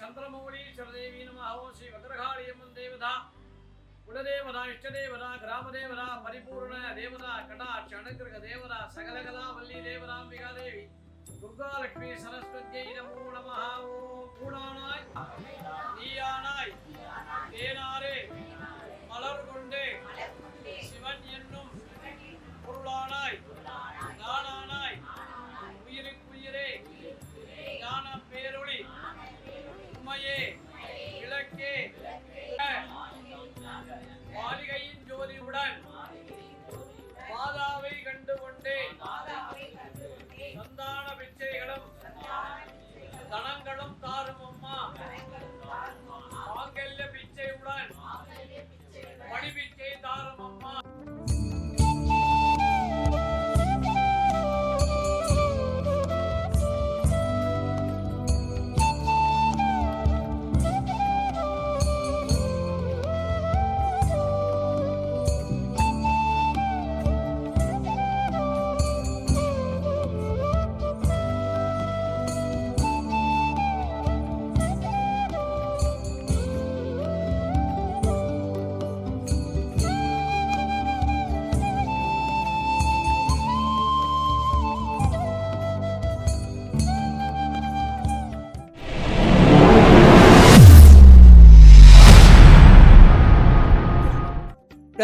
చంద్రమౌళీశ్వరదేవీ నమ ఓం శ్రీ వగ్రహాళీయమ్మన్ దేవత కులదేవత ఇష్టదేవత గ్రామదేవత పరిపూర్ణ దేవత కటాక్ష అనుగ్రహ దేవత సకలకళా వల్లీ దేవరాంబికాదేవి துர்காலட்சுமி சரஸ்வதியை நமோ நம ஓம் கூடானாய் நீயானாய் தேனாரே மலர் கொண்டே சிவன் என்னும் பொருளானாய் நானானாய் oye.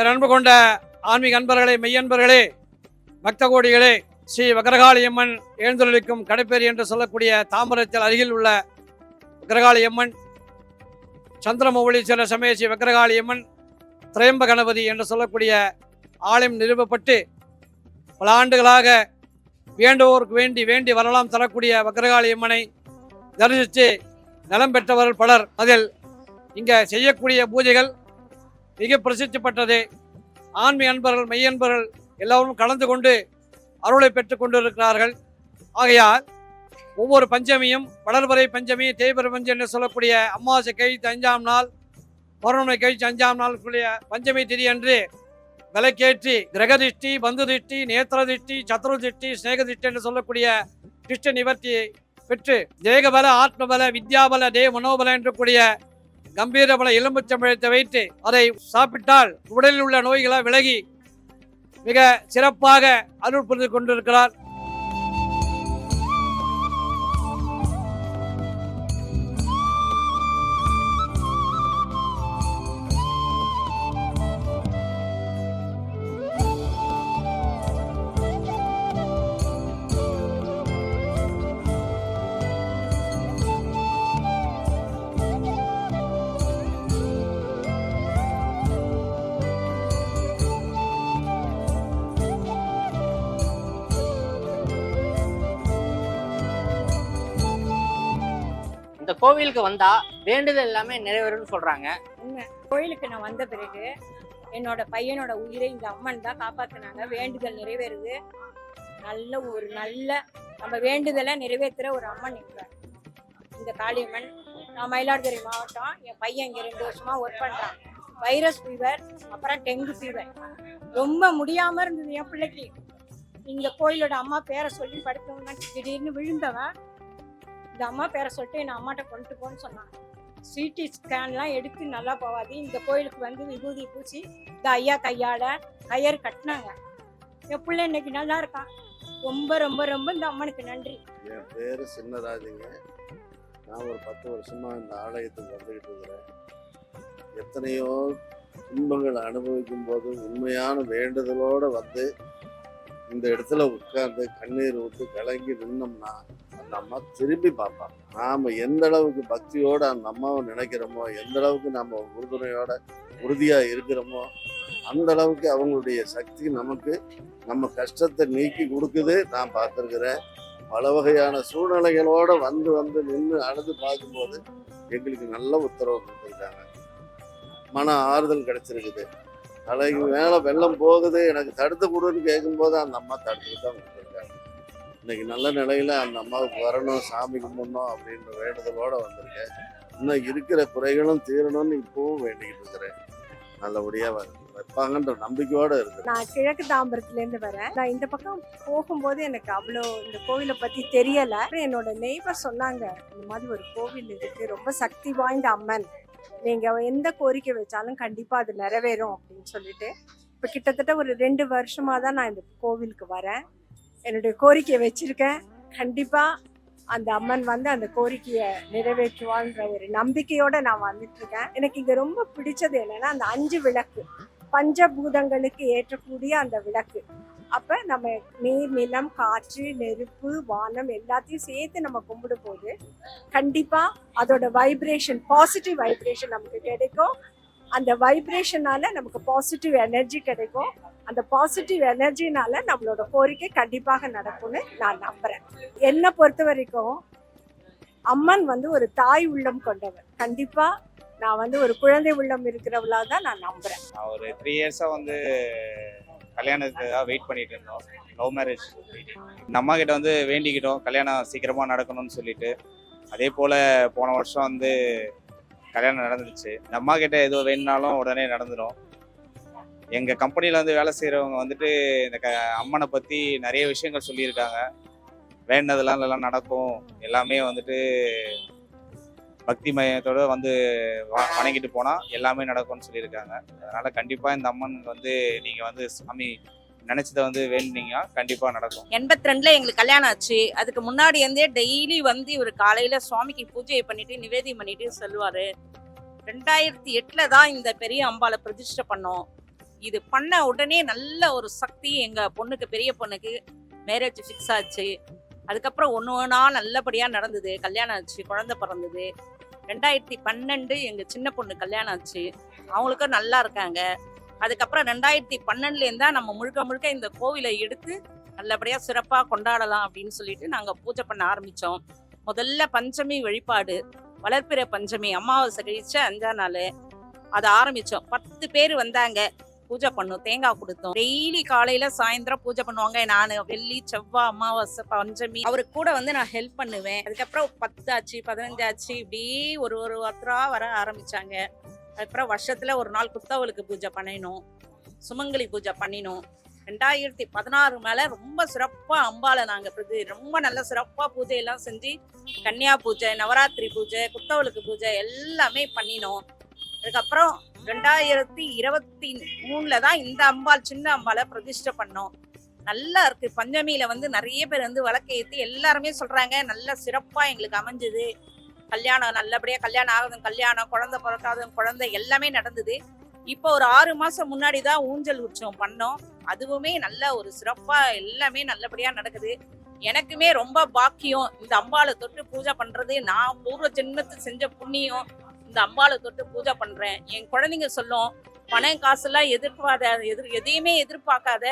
அன்பு கொண்ட ஆன்மீக அன்பர்களே மெய்யன்பர்களே பக்த கோடிகளே ஸ்ரீ வக்ரகாளியம்மன் எழுந்தொழிக்கும் கடைப்பேரி என்று சொல்லக்கூடிய தாம்பரத்தில் அருகில் உள்ள வக்ரகாளியம்மன் சந்திரமௌலீஸ்வர சமய ஸ்ரீ வக்ரகாளியம்மன் திரையம்ப கணபதி என்று சொல்லக்கூடிய ஆலயம் நிறுவப்பட்டு பல ஆண்டுகளாக வேண்டுவோருக்கு வேண்டி வேண்டி வரலாம் தரக்கூடிய வக்ரகாளியம்மனை தரிசித்து நலம் பெற்றவர்கள் பலர் அதில் இங்கே செய்யக்கூடிய பூஜைகள் மிக பிரசித்தி பெற்றது ஆன்மீக அன்பர்கள் மெய்யன்பர்கள் எல்லோரும் கலந்து கொண்டு அருளை பெற்றுக் கொண்டிருக்கிறார்கள். ஆகையால் ஒவ்வொரு பஞ்சமியும் வளர்பறை பஞ்சமி தேய்பிர பஞ்சம் என்று சொல்லக்கூடிய அம்மாவாசை கழித்து அஞ்சாம் நாள் பௌர்ணமி கழித்து அஞ்சாம் நாள் கூடிய பஞ்சமி திதி அன்று விலைக்கேற்றி கிரக திருஷ்டி பந்து திருஷ்டி நேத்திர திருஷ்டி சத்ரு திருஷ்டி ஸ்நேக திருஷ்டி என்று சொல்லக்கூடிய திருஷ்ட நிவர்த்தியை பெற்று தேகபல ஆத்மபல வித்யாபல தேவ மனோபல என்று கூடிய கம்பீரமான எலும்புச்சம்பழத்தை வைத்து அதை சாப்பிட்டால் உடலில் உள்ள நோய்களை விலகி மிக சிறப்பாக அருள் புரிந்து கொண்டிருக்கிறார். கோவிலுக்கு வந்தா வேண்டுதல் எல்லாமே நிறைவேறும்னு சொல்றாங்க. உண்மை. கோயிலுக்கு நான் வந்த பிறகு என்னோட பையனோட உயிரை இந்த அம்மன் தான் காப்பாத்தினாங்க. வேண்டுதல் நிறைவேறுது. நல்ல ஒரு நல்ல நம்ம வேண்டுதலை நிறைவேற்றுற ஒரு அம்மன் இருக்கிறார் இந்த காளியம்மன். நான் மயிலாடுதுறை மாவட்டம். என் பையன் இங்கே ரெண்டு வருஷமா ஒர்க் பண்ணுறான் வைரஸ் ஃபீவர் அப்புறம் டெங்கு ஃபீவர் ரொம்ப முடியாம இருந்தது என் பிள்ளைக்கு. இந்த கோயிலோட அம்மா பேரை சொல்லி படுத்தவங்க திடீர்னு விழுந்தவன். இந்த அம்மா பேரை சொல்லிட்டு என் அம்மாட்ட கொண்டு போன்னு சொன்னான் சிடி ஸ்கேன்லாம் எடுத்து நல்லா போகாது. இந்த கோயிலுக்கு வந்து விபூதி பூசி இந்த ஐயா கையாட கயர் கட்டினாங்க. என் பிள்ளை இன்னைக்கு நல்லா இருக்கான் ரொம்ப ரொம்ப ரொம்ப இந்த அம்மனுக்கு நன்றி. என் பேர் சின்னராஜுங்க. நான் ஒரு பத்து வருஷமா இந்த ஆலயத்துக்கு வந்துக்கிட்டு இருக்கிறேன். எத்தனையோ துன்பங்களை அனுபவிக்கும் போது உண்மையான வேண்டுதலோடு வந்து இந்த இடத்துல உட்கார்ந்து கண்ணீர் விட்டு கலங்கி நின்னோம்னா அந்த அம்மா திரும்பி பார்ப்பாங்க. நாம் எந்த அளவுக்கு பக்தியோடு அந்த அம்மாவை நினைக்கிறோமோ எந்த அளவுக்கு நம்ம உறுதுணையோட உறுதியாக இருக்கிறோமோ அந்த அளவுக்கு அவங்களுடைய சக்தி நமக்கு நம்ம கஷ்டத்தை நீக்கி கொடுக்குது. நான் பார்த்துருக்குறேன். பல வகையான சூழ்நிலைகளோடு வந்து வந்து நின்று அழுது பார்க்கும்போது எங்களுக்கு நல்ல உத்தரவு கொடுத்துருக்காங்க. மன ஆறுதல் கிடைச்சிருக்குது. தலைக்கு மேலே வெள்ளம் போகுது. எனக்கு தடுத்து கொடுன்னு கேட்கும்போது அந்த அம்மா தடுத்து தான் கொடுத்துருக்காங்க. இன்னைக்கு நல்ல நிலையில அந்த அம்மாவுக்கு வரணும் சாமி கும்பிடணும் அப்படின்ற வேண்டுதலோட வந்திருக்கேன். இன்னும் இருக்கிற குறைகளும் தீரணும்னு இப்பவும் வேண்டிக்கிட்டு இருக்கிறேன். நல்லபடியாக வைப்பாங்கன்ற நம்பிக்கையோட இருக்கு நான் கிழக்கு தாம்பரத்துல இருந்து வரேன். நான் இந்த பக்கம் போகும்போது எனக்கு அவ்வளோ இந்த கோவிலை பத்தி தெரியல. என்னோட நெய்பர் சொன்னாங்க இந்த மாதிரி ஒரு கோவில் இருக்கு. ரொம்ப சக்தி வாய்ந்த அம்மன். நீங்க எந்த கோரிக்கை வச்சாலும் கண்டிப்பா அது நிறைவேறும் அப்படின்னு சொல்லிட்டு இப்ப கிட்டத்தட்ட ஒரு ரெண்டு வருஷமா தான் நான் இந்த கோவிலுக்கு வரேன். என்னுடைய கோரிக்கையை வச்சிருக்கேன். கண்டிப்பா அந்த அம்மன் வந்து அந்த கோரிக்கையை நிறைவேற்றுவான்ற ஒரு நம்பிக்கையோட நான் வந்துட்டு இருக்கேன் எனக்கு இங்க ரொம்ப பிடிச்சது என்னன்னா அந்த அஞ்சு விளக்கு பஞ்சபூதங்களுக்கு ஏற்றக்கூடிய அந்த விளக்கு. அப்ப நம்ம நீர் நிலம் காற்று நெருப்பு வானம் எல்லாத்தையும் சேர்த்து நம்ம கும்பிடும் போது கண்டிப்பா அதோட வைப்ரேஷன் பாசிட்டிவ் வைப்ரேஷன் நமக்கு கிடைக்கும். அந்த வைப்ரேஷனால நமக்கு பாசிட்டிவ் எனர்ஜி கிடைக்கும். அந்த பாசிட்டிவ் எனர்ஜினால நம்மளோட கோரிக்கை கண்டிப்பாக நடக்கும்னு நான் நம்புறேன். என்னை பொறுத்த வரைக்கும் அம்மன் வந்து ஒரு தாய் உள்ளம் கொண்டவர். கண்டிப்பா நான் வந்து ஒரு குழந்தை உள்ளம் இருக்கிறவளா தான் நான் நம்புறேன். நான் ஒரு த்ரீ இயர்ஸாக வந்து கல்யாணத்துக்காக வெயிட் பண்ணிட்டு இருந்தோம். லவ் மேரேஜ் இந்த அம்மா கிட்ட வந்து வேண்டிக்கிட்டோம். கல்யாணம் சீக்கிரமாக நடக்கணும்னு சொல்லிட்டு. அதே போல் போன வருஷம் வந்து கல்யாணம் நடந்துச்சு இந்த அம்மா கிட்ட எதுவும் வேணும்னாலும் உடனே நடந்துடும் எங்கள் கம்பெனியில் வந்து வேலை செய்கிறவங்க வந்துட்டு இந்த க அம்மனை பற்றி நிறைய விஷயங்கள் சொல்லியிருக்காங்க. வேண்டதெல்லாம் எல்லாம் நடக்கும். எல்லாமே வந்துட்டு பக்தி மயத்தோடு வந்து வ- வணங்கிட்டு போனால் எல்லாமே நடக்கும்னு சொல்லியிருக்காங்க. அதனால் கண்டிப்பாக இந்த அம்மன் வந்து நீங்கள் வந்து சாமி நினைச்சதை வந்து வேண்டினீங்கன்னா கண்டிப்பா நடக்கும். எண்பத்தி ரெண்டுல எங்களுக்கு கல்யாணம் ஆச்சு. அதுக்கு முன்னாடி இருந்தே டெய்லி வந்து இவர் காலையில சுவாமிக்கு பூஜை பண்ணிட்டு நிவேதியம் பண்ணிட்டு சொல்லுவாரு. ரெண்டாயிரத்தி எட்டுல தான் இந்த பெரிய அம்பாளை பிரதிஷ்டை பண்ணோம். இது பண்ண உடனே நல்ல ஒரு சக்தி எங்க பொண்ணுக்கு பெரிய பொண்ணுக்கு மேரேஜ் ஃபிக்ஸ் ஆச்சு. அதுக்கப்புறம் ஒன்று ஒன்றா நல்லபடியாக நடந்தது. கல்யாணம் ஆச்சு குழந்தை பிறந்தது. ரெண்டாயிரத்தி பன்னெண்டு எங்கள் சின்ன பொண்ணு கல்யாணம் ஆச்சு. அவங்களுக்கும் நல்லா இருக்காங்க. அதுக்கப்புறம் ரெண்டாயிரத்தி பன்னெண்டுலேருந்து தான் நம்ம முழுக்க முழுக்க இந்த கோவிலை எடுத்து நல்லபடியாக சிறப்பாக கொண்டாடலாம் அப்படின்னு சொல்லிட்டு நாங்கள் பூஜை பண்ண ஆரம்பித்தோம் முதல்ல பஞ்சமி வழிபாடு வளர்ப்பிற பஞ்சமி அமாவாசை கழிச்ச அஞ்சா நாள் அதை ஆரம்பித்தோம் பத்து பேர் வந்தாங்க. பூஜை பண்ணோம். தேங்காய் கொடுத்தோம். டெய்லி காலையில சாயந்தரம் பூஜை பண்ணுவாங்க. நான் வெள்ளி செவ்வாய் அமாவாசை பஞ்சமி. அவருக்கு கூட வந்து நான் ஹெல்ப் பண்ணுவேன். அதுக்கப்புறம் பத்து ஆச்சு பதினஞ்சு ஆச்சு இப்படி ஒரு ஒரு ஒருத்தரா வர ஆரம்பிச்சாங்க. அதுக்கப்புறம் வருஷத்துல ஒரு நாள் குத்தவளுக்கு பூஜை பண்ணினோம். சுமங்கலி பூஜை பண்ணினோம். ரெண்டாயிரத்தி பதினாறு மேல ரொம்ப சிறப்பா அம்பால நாங்க பிரதி ரொம்ப நல்ல சிறப்பா பூஜை எல்லாம் செஞ்சு கன்னியா பூஜை நவராத்திரி பூஜை குத்தவளுக்கு பூஜை எல்லாமே பண்ணினோம். அதுக்கப்புறம் ரெண்டாயிரத்தி இருபத்தி மூணுல தான் இந்த அம்பாள் சின்ன அம்பாளை பிரதிஷ்டை பண்ணோம். நல்லா இருக்கு. பஞ்சமியில வந்து நிறைய பேர் வந்து ஏற்றி எல்லாருமே சொல்றாங்க நல்ல சிறப்பா எங்களுக்கு அமைஞ்சது. கல்யாணம் நல்லபடியா கல்யாணம் ஆகுதும் கல்யாணம் குழந்தை பிறக்காதும் குழந்தை எல்லாமே நடந்தது. இப்போ ஒரு ஆறு மாசம் முன்னாடி தான் ஊஞ்சல் உற்சவம் பண்ணோம். அதுவுமே நல்ல ஒரு சிறப்பா எல்லாமே நல்லபடியா நடக்குது. எனக்குமே ரொம்ப பாக்கியம். இந்த அம்பாளை தொட்டு பூஜை பண்றது நான் பூர்வ ஜென்மத்து செஞ்ச புண்ணியம் இந்த அம்பாளை தொட்டு பூஜை பண்றேன். என் குழந்தைங்க சொல்லும் பணம் காசெல்லாம் எதிர்பாத எதிர் எதையுமே எதிர்பார்க்காத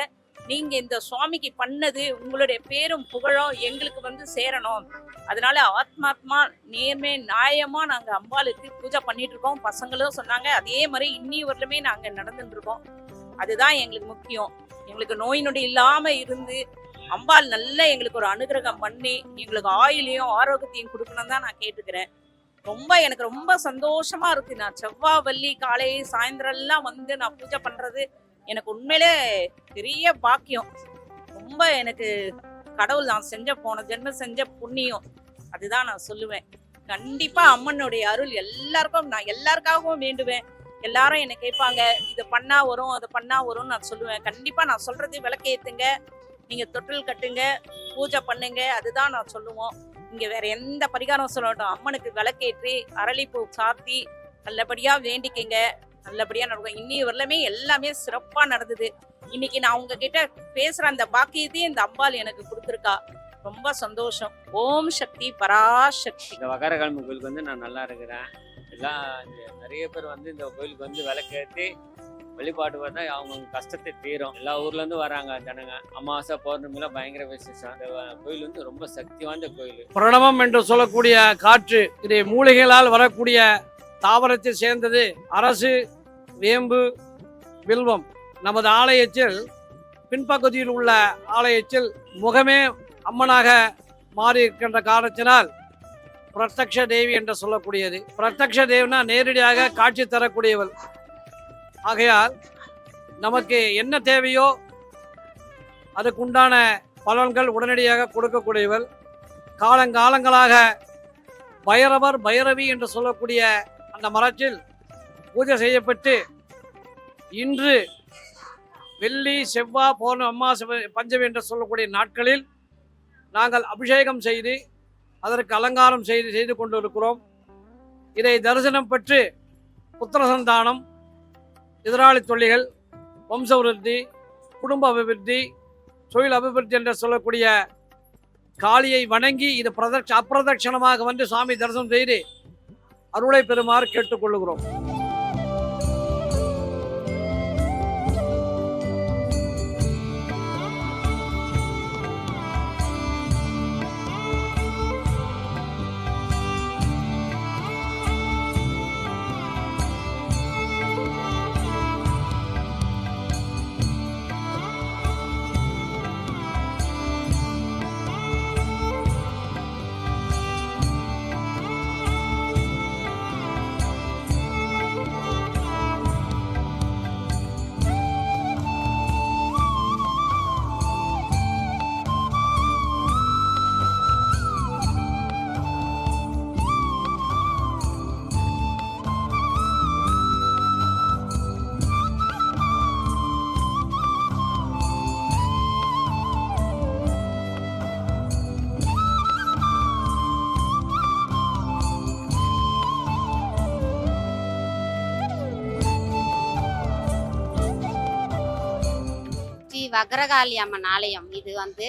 நீங்க இந்த சுவாமிக்கு பண்ணது உங்களுடைய பேரும் புகழும் எங்களுக்கு வந்து சேரணும். அதனால ஆத்மாத்மா நேர்மை நியாயமா நாங்க அம்பாளுக்கு பூஜை பண்ணிட்டு இருக்கோம். பசங்களும் சொன்னாங்க அதே மாதிரி இன்னி வரலுமே நாங்க நடந்துட்டு இருக்கோம். அதுதான் எங்களுக்கு முக்கியம். எங்களுக்கு நோய் நொடி இல்லாம இருந்து அம்பாள் நல்ல எங்களுக்கு ஒரு அனுகிரகம் பண்ணி எங்களுக்கு ஆயிலையும் ஆரோக்கியத்தையும் கொடுக்கணும் தான் நான் கேட்டுக்கிறேன். ரொம்ப எனக்கு ரொம்ப சந்தோஷமா இருக்கு. நான் செவ்வாய் வள்ளி காலை சாயந்தரம் எல்லாம் வந்து நான் பூஜை பண்றது எனக்கு உண்மையிலே பெரிய பாக்கியம். ரொம்ப எனக்கு கடவுள் நான் செஞ்ச போன ஜென்மம் செஞ்ச புண்ணியம். அதுதான் நான் சொல்லுவேன். கண்டிப்பா அம்மனுடைய அருள் எல்லாருக்கும் நான் எல்லாருக்காகவும் வேண்டுவேன். எல்லாரும் என்னை கேட்பாங்க இது பண்ணா வரும் அது பண்ணா வரும்னு நான் சொல்லுவேன். கண்டிப்பா நான் சொல்றது விளக்கேத்துங்க. நீங்க தொட்டில் கட்டுங்க பூஜை பண்ணுங்க. அதுதான் நான் சொல்லுவோம். இங்க வேற எந்த பரிகாரம் சொல்லட்டும். அம்மனுக்கு விளக்கேற்றி அரளிப்பூ சாத்தி நல்லபடியா வேண்டிக்கங்க. நல்லபடியா நடக்கும். இன்னி வரலுமே எல்லாமே சிறப்பா நடந்தது. இன்னைக்கு நான் உங்ககிட்ட பேசுற அந்த பாக்கியத்தையும் இந்த அம்பாள் எனக்கு கொடுத்துருக்கா. ரொம்ப சந்தோஷம். ஓம் சக்தி பராசக்தி. இந்த வகாரகிழமை கோயிலுக்கு வந்து நான் நல்லா இருக்கிறேன். எல்லாம் நிறைய பேர் வந்து இந்த கோயிலுக்கு வந்து விளக்கேற்றி வழிபாடு பார்த்தா அவங்க கஷ்டத்தை தீரும். எல்லா ஊர்ல இருந்து வராங்க ஜனங்க. அமாவாசை பௌர்ணமிலாம் பயங்கர விசேஷம். இந்த கோயில் வந்து ரொம்ப சக்தி வாய்ந்த கோயில். பிரணவம் என்று சொல்லக்கூடிய காற்று இது மூலிகைகளால் வரக்கூடிய தாவரத்தை சேர்ந்தது அரசு வேம்பு வில்வம். நமது ஆலயத்தில் பின்பகுதியில் உள்ள ஆலயத்தில் முகமே அம்மனாக மாறி இருக்கின்ற காரணத்தினால் பிரத்யக்ஷ தேவி என்று சொல்லக்கூடியது. பிரத்யக்ஷ தேவினா நேரடியாக காட்சி தரக்கூடியவள். ஆகையால் நமக்கு என்ன தேவையோ அதுக்குண்டான பலன்கள் உடனடியாக கொடுக்கக்கூடியவள். காலங்காலங்களாக பைரவர் பைரவி என்று சொல்லக்கூடிய அந்த மரத்தில் பூஜை செய்யப்பட்டு இன்று வெள்ளி செவ்வாய் போன அம்மா பஞ்சமி என்று சொல்லக்கூடிய நாட்களில் நாங்கள் அபிஷேகம் செய்து அதற்கு அலங்காரம் செய்து செய்து கொண்டிருக்கிறோம். இதை தரிசனம் பெற்று புத்திர சந்தானம் எதிராளி தொல்லிகள் வம்ச அபிவிருத்தி குடும்ப அபிவிருத்தி தொழில் அபிவிருத்தி என்று சொல்லக்கூடிய காளியை வணங்கி இது பிரதட்ச அப்பிரதட்சணமாக வந்து சுவாமி தரிசனம் செய்து அருளை பெறுமாறு கேட்டுக்கொள்ளுகிறோம். வக்ரகாளி அம்மன் ஆலயம். இது வந்து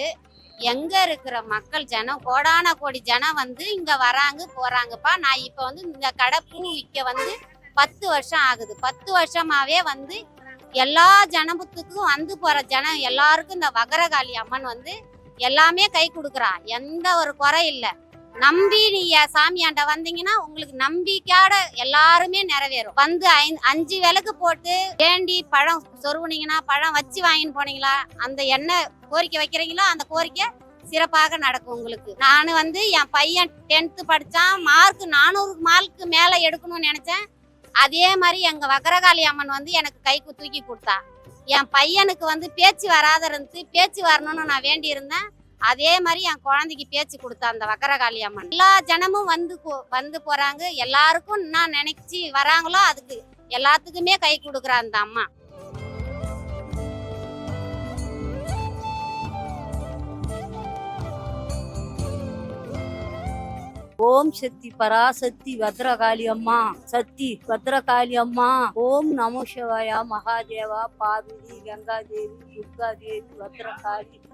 எங்க இருக்கிற மக்கள் ஜனம் கோடான கோடி ஜனம் வந்து இங்க வராங்க போறாங்கப்பா. நான் இப்ப வந்து இந்த கடை பூ விற்க வந்து பத்து வருஷம் ஆகுது. பத்து வருஷமாவே வந்து எல்லா ஜனபத்துக்கும் வந்து போற ஜனம் எல்லாருக்கும் இந்த வக்ரகாளி அம்மன் வந்து எல்லாமே கை கொடுக்குறா எந்த ஒரு குறை இல்லை. நம்பி நீங்க சாமியாண்ட வந்தீங்கன்னா உங்களுக்கு நம்பிக்கையோட எல்லாருமே நிறைவேறும். வந்து ஐந்து அஞ்சு விளக்கு போட்டு வேண்டி பழம் சொருவுனீங்கன்னா பழம் வச்சு வாங்கின்னு போனீங்களா? அந்த என்ன கோரிக்கை வைக்கிறீங்களோ அந்த கோரிக்கை சிறப்பாக நடக்கும் உங்களுக்கு. நான் வந்து என் பையன் டென்த்து படித்தான் மார்க் நானூறு மார்க்கு மேலே எடுக்கணும்னு நினச்சேன். அதே மாதிரி எங்கள் வக்கரகாளி அம்மன் வந்து எனக்கு கைக்கு தூக்கி கொடுத்தா. என் பையனுக்கு வந்து பேச்சு வராத இருந்து பேச்சு வரணும்னு நான் வேண்டி இருந்தேன் அதே மாதிரி என் குழந்தைக்கு பேச்சு கொடுத்தா அந்த வக்கரகாளி அம்மன். எல்லா ஜனமும் வந்து போ- வந்து போறாங்க. எல்லாருக்கும் என்ன நினைச்சு வராங்களோ அதுக்கு எல்லாத்துக்குமே கை கொடுக்குற அந்த அம்மா. ஓம் சக்தி பராசக்தி பத்ரகாளி அம்மா. சக்தி பத்ரகாளி அம்மா. ஓம் நமோ சிவாயா மகாதேவா. பார்வதி கங்காதேவி துர்காதேவி பத்ரகாளி.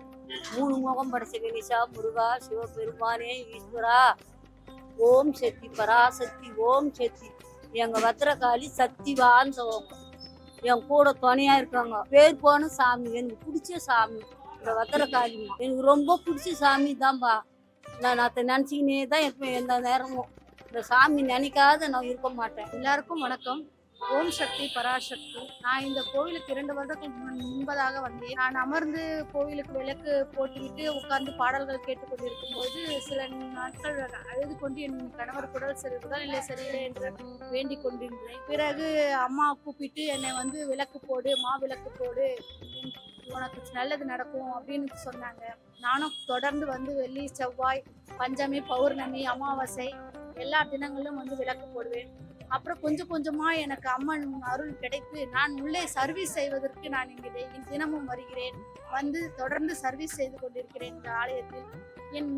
மூணு முகம் படைச்ச கணேசா முருகா சிவபெருமானே ஈஸ்வரா. ஓம் சக்தி பராசக்தி ஓம் சக்தி. எங்க வத்திரகாளி சக்திவான் சொல்லுவாங்க என் கூட துணையா இருக்காங்க. பேர் போன சாமி எனக்கு பிடிச்ச சாமி. இந்த வத்திரகாளி எனக்கு ரொம்ப பிடிச்ச சாமி தான்பா. நான் அதை நினச்சிக்கினே தான் இருப்பேன் எந்த நேரமும். இந்த சாமி நினைக்காத நான் இருக்க மாட்டேன். எல்லாருக்கும் வணக்கம். ஓம் சக்தி பராசக்தி. நான் இந்த கோவிலுக்கு இரண்டு வருடத்துக்கு முன்- முன்பதாக வந்தேன். நான் அமர்ந்து கோவிலுக்கு விளக்கு போட்டுவிட்டு உட்கார்ந்து பாடல்கள் கேட்டுக்கொண்டிருக்கும் போது சில நாட்கள் அழுது கொண்டு என் கணவர் குடல் சரி உடல்நிலை சரியில்லை என்று வேண்டிக் கொண்டிருந்தேன். பிறகு அம்மா கூப்பிட்டு என்னை வந்து விளக்கு போடு மா விளக்கு போடு உனக்கு நல்லது நடக்கும் அப்படின்னு சொன்னாங்க. நானும் தொடர்ந்து வந்து வெள்ளி செவ்வாய் பஞ்சமி பௌர்ணமி அமாவாசை எல்லா தினங்களிலும் வந்து விளக்கு போடுவேன். அப்புறம் கொஞ்சம் கொஞ்சமாக எனக்கு அம்மன் அருள் கிடைத்து நான் உள்ளே சர்வீஸ் செய்வதற்கு நான் இங்கு தினமும் வருகிறேன். வந்து தொடர்ந்து சர்வீஸ் செய்து கொண்டிருக்கிறேன் இந்த ஆலயத்தில். என்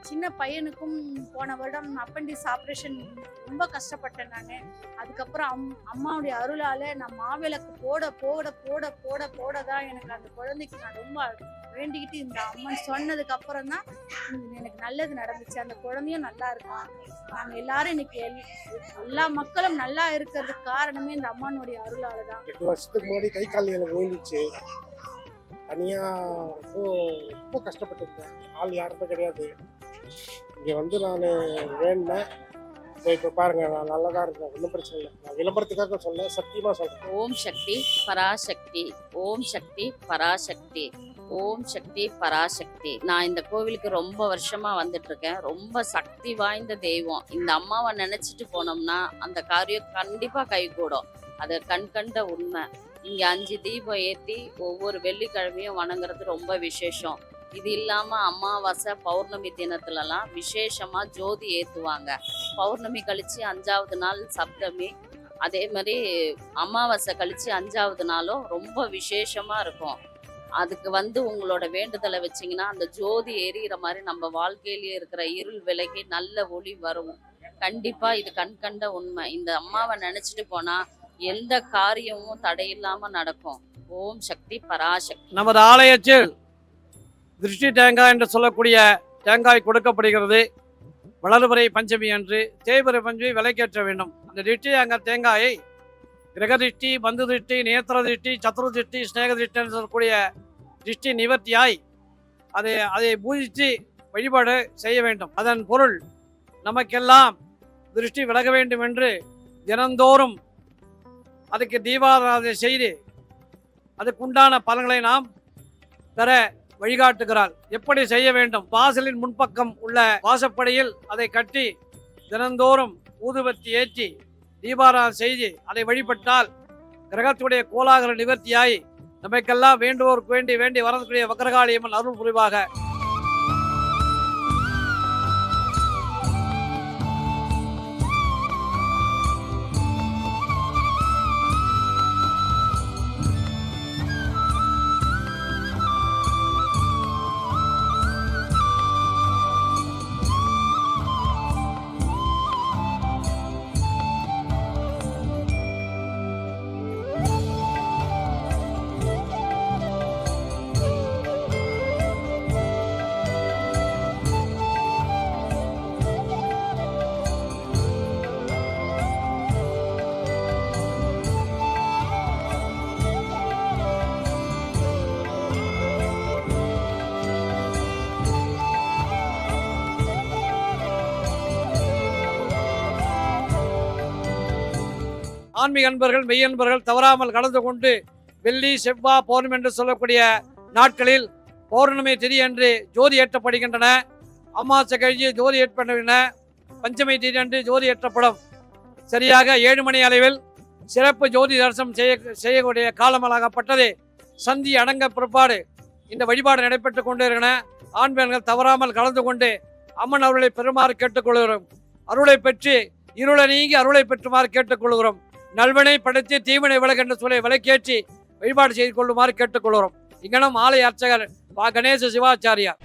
சின்ன பையனுக்கும் போன வருடம் அப்பண்டிஸ் ஆப்ரேஷன் ரொம்ப கஷ்டப்பட்டேன் நான். அதுக்கப்புறம் அம் அம்மாவுடைய அருளால் நான் மாவிளக்கு போட போட போட போட போட தான் எனக்கு அந்த குழந்தைக்கு நான் ரொம்ப வேண்டிக்கிட்டு இந்த அம்மன் சொன்னதுக்கு அப்புறம் தான் எனக்கு நல்லது நடந்துச்சு. அந்த குழந்தையும் நல்லா இருக்கும் நாங்க எல்லாரும் இன்னைக்கு எல்- எல்லா மக்களும் நல்லா இருக்கிறதுக்கு காரணமே இந்த அம்மானுடைய அருளால தான் எட்டு வருஷத்துக்கு முன்னாடி கை கால் எனக்கு விழுந்துச்சு. தனியாக ரொம்ப ரொம்ப கஷ்டப்பட்டிருந்தேன் ஆள் யாருமே கிடையாது. இங்கே வந்து நான் வேண்டினேன் இப்போ பாருங்க நான் நல்லா தான் இருக்கேன். ஒன்றும் பிரச்சனை இல்லை. நான் விளம்பரத்துக்காக சொல்ல சத்தியமாக சொல்கிறேன் ஓம் சக்தி பராசக்தி. ஓம் சக்தி பராசக்தி. ஓம் சக்தி பராசக்தி. நான் இந்த கோவிலுக்கு ரொம்ப வருஷமா வந்துட்டு இருக்கேன் ரொம்ப சக்தி வாய்ந்த தெய்வம். இந்த அம்மாவை நினைச்சிட்டு போனோம்னா அந்த காரியம் கண்டிப்பா கைகூடும். அது கண் கண்ட உண்மை. இங்க அஞ்சு தீபம் ஏற்றி ஒவ்வொரு வெள்ளிக்கிழமையும் வணங்குறது ரொம்ப விசேஷம். இது இல்லாம அமாவாசை பௌர்ணமி தினத்துலலாம் விசேஷமா ஜோதி ஏத்துவாங்க. பௌர்ணமி கழிச்சு அஞ்சாவது நாள் சப்தமி. அதே மாதிரி அமாவாசை கழிச்சு அஞ்சாவது நாளும் ரொம்ப விசேஷமா இருக்கும். அதுக்கு வந்து உங்களோட வேண்டுதலை வச்சிங்கன்னா அந்த ஜோதி எரியிற மாதிரி நம்ம வாழ்க்கையிலேயே இருக்கிற இருள் விலகி நல்ல ஒளி வரும். கண்டிப்பா இது கண்கண்ட உண்மை. இந்த அம்மாவை நினைச்சிட்டு போனா எந்த காரியமும் தடையில்லாம நடக்கும். ஓம் சக்தி பராசக்தி. நமது ஆலயத்தில் திருஷ்டி தேங்காய் என்று சொல்லக்கூடிய தேங்காய் கொடுக்கப்படுகிறது. வளர்பிறை பஞ்சமி அன்று தேய்வரை பஞ்சமி விலைக்கேற்ற வேண்டும். அந்த திருஷ்டி தேங்காய் தேங்காயை கிரக திருஷ்டி பந்து திருஷ்டி நேத்திர திருஷ்டி சத்ரு திருஷ்டி ஸ்நேக திருஷ்டின்னு சொல்லக்கூடிய திருஷ்டி நிவர்த்தியாய் அதை அதை பூஜித்து வழிபாடு செய்ய வேண்டும். அதன் பொருள் நமக்கெல்லாம் திருஷ்டி விலக வேண்டும் என்று தினந்தோறும் அதுக்கு தீபாராதனை செய்து அதுக்குண்டான பலன்களை நாம் பெற வழிகாட்டுகிறாள் எப்படி செய்ய வேண்டும்? வாசலின் முன்பக்கம் உள்ள வாசப்படியில் அதை கட்டி தினந்தோறும் ஊதுபத்தி ஏற்றி தீபாராதனை செய்து. அதை வழிபட்டால் கிரகத்துடைய கோலாகல நிவர்த்தியாய் நமக்கெல்லாம் வேண்டுவோருக்கு வேண்டி வேண்டி வரக்கூடிய வக்கரகாளியம்மன் அருள் புரிவாக. ஆன்மீக அன்பர்கள் மெய்யன்பர்கள் தவறாமல் கலந்து கொண்டு வெள்ளி செவ்வா பௌர்ணமி என்று சொல்லக்கூடிய நாட்களில் பௌர்ணமி திதி அன்று ஜோதி ஏற்றப்படுகின்றன. அமாவாசை கழிஞ்சு ஜோதி ஏற்படுகின்றன. பஞ்சமி திதி அன்று ஜோதி ஏற்றப்படும். சரியாக ஏழு மணி அளவில் சிறப்பு ஜோதி தரிசனம் செய்ய செய்யக்கூடிய காலமலாகப்பட்டது சந்தி அடங்க பிற்பாடு இந்த வழிபாடு நடைபெற்று கொண்டிருக்கிற ஆண் பெண்கள் தவறாமல் கலந்து கொண்டு அம்மன் அருளை பெறுமாறு கேட்டுக்கொள்கிறோம். அருளை பெற்று இருளை நீங்கி அருளை பெற்றுமாறு கேட்டுக்கொள்கிறோம். நல்வனை படைத்து தீவினை விலகு சூழலை விலக்கேற்றி வழிபாடு செய்து கொள்ளுமாறு கேட்டுக்கொள்கிறோம். இங்கனம் ஆலய அர்ச்சகர் பா கணேச சிவாச்சாரியார்.